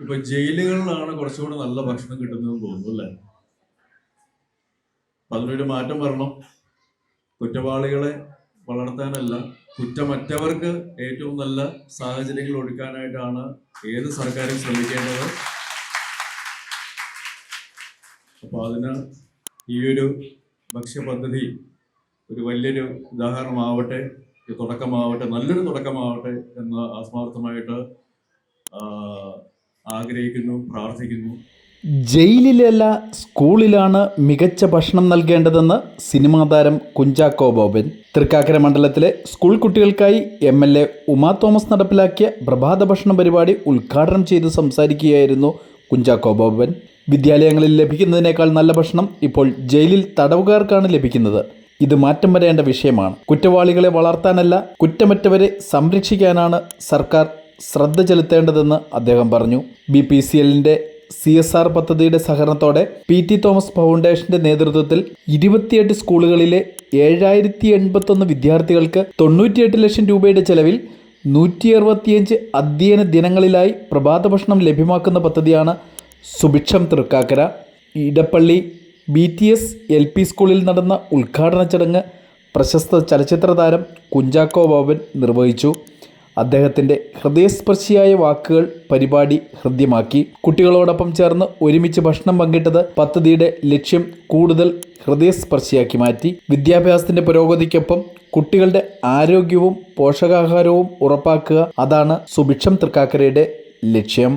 ഇപ്പൊ ജയിലുകളിലാണ് കുറച്ചുകൂടെ നല്ല ഭക്ഷണം കിട്ടുന്നതെന്ന് തോന്നുന്നു അല്ലേ? അതിനൊരു മാറ്റം വരണം. കുറ്റവാളികളെ വളർത്താനല്ല കുറ്റമറ്റവർക്ക് ഏറ്റവും നല്ല സാഹചര്യങ്ങൾ ഒടുക്കാനായിട്ടാണ് ഏത് സർക്കാരും ശ്രമിക്കേണ്ടത്. അപ്പോൾ അതിന് ഈ ഒരു ഭക്ഷ്യപദ്ധതി ഒരു വലിയൊരു ഉദാഹരണമാവട്ടെ ഒരു തുടക്കമാവട്ടെ നല്ലൊരു തുടക്കമാവട്ടെ എന്ന് ആത്മാർത്ഥമായിട്ട് ആഗ്രഹിക്കുന്നു പ്രാർത്ഥിക്കുന്നു. ജയിലിലല്ല സ്കൂളിലാണ് മികച്ച ഭക്ഷണം നൽകേണ്ടതെന്ന് സിനിമാ താരം കുഞ്ചാക്കോ ബോബൻ തൃക്കാക്കര മണ്ഡലത്തിലെ സ്കൂൾ കുട്ടികൾക്കായി M L A Uma Thomas നടപ്പിലാക്കിയ പ്രഭാത ഭക്ഷണ പരിപാടി ഉദ്ഘാടനം ചെയ്ത് സംസാരിക്കുകയായിരുന്നു കുഞ്ചാക്കോ ബോബൻ വിദ്യാലയങ്ങളിൽ ലഭിക്കുന്നതിനേക്കാൾ നല്ല ഭക്ഷണം ഇപ്പോൾ ജയിലിൽ തടവുകാർക്കാണ് ലഭിക്കുന്നത്. ഇത് മാറ്റം വരേണ്ട വിഷയമാണ്. കുറ്റവാളികളെ വളർത്താനല്ല കുറ്റമറ്റവരെ സംരക്ഷിക്കാനാണ് സർക്കാർ ശ്രദ്ധ ചെലുത്തേണ്ടതെന്ന് അദ്ദേഹം പറഞ്ഞു. ബി പി സി എല്ലിന്റെ സി എസ് ആർ പദ്ധതിയുടെ സഹകരണത്തോടെ പി ടി തോമസ് ഫൗണ്ടേഷന്റെ നേതൃത്വത്തിൽ ഇരുപത്തിയെട്ട് സ്കൂളുകളിലെ ഏഴായിരത്തി എൺപത്തൊന്ന് വിദ്യാർത്ഥികൾക്ക് തൊണ്ണൂറ്റിയെട്ട് ലക്ഷം രൂപയുടെ ചെലവിൽ നൂറ്റി അറുപത്തിയഞ്ച് അധ്യയന ദിനങ്ങളിലായി പ്രഭാത ഭക്ഷണം ലഭ്യമാക്കുന്ന പദ്ധതിയാണ് സുഭിക്ഷം Thrikkakara. Edappally B T S L P സ്കൂളിൽ നടന്ന ഉദ്ഘാടന ചടങ്ങ് പ്രശസ്ത ചലച്ചിത്ര താരം കുഞ്ചാക്കോ ബോബൻ നിർവഹിച്ചു. അദ്ദേഹത്തിന്റെ ഹൃദയസ്പർശിയായ വാക്കുകൾ പരിപാടി ഹൃദ്യമാക്കി. കുട്ടികളോടൊപ്പം ചേർന്ന് ഒരുമിച്ച് ഭക്ഷണം പങ്കിട്ടത് പദ്ധതിയുടെ ലക്ഷ്യം കൂടുതൽ ഹൃദയസ്പർശിയാക്കി മാറ്റി. വിദ്യാഭ്യാസത്തിന്റെ പുരോഗതിക്കൊപ്പം കുട്ടികളുടെ ആരോഗ്യവും പോഷകാഹാരവും ഉറപ്പാക്കുക അതാണ് സുഭിക്ഷം തൃക്കാക്കരയുടെ ലക്ഷ്യം.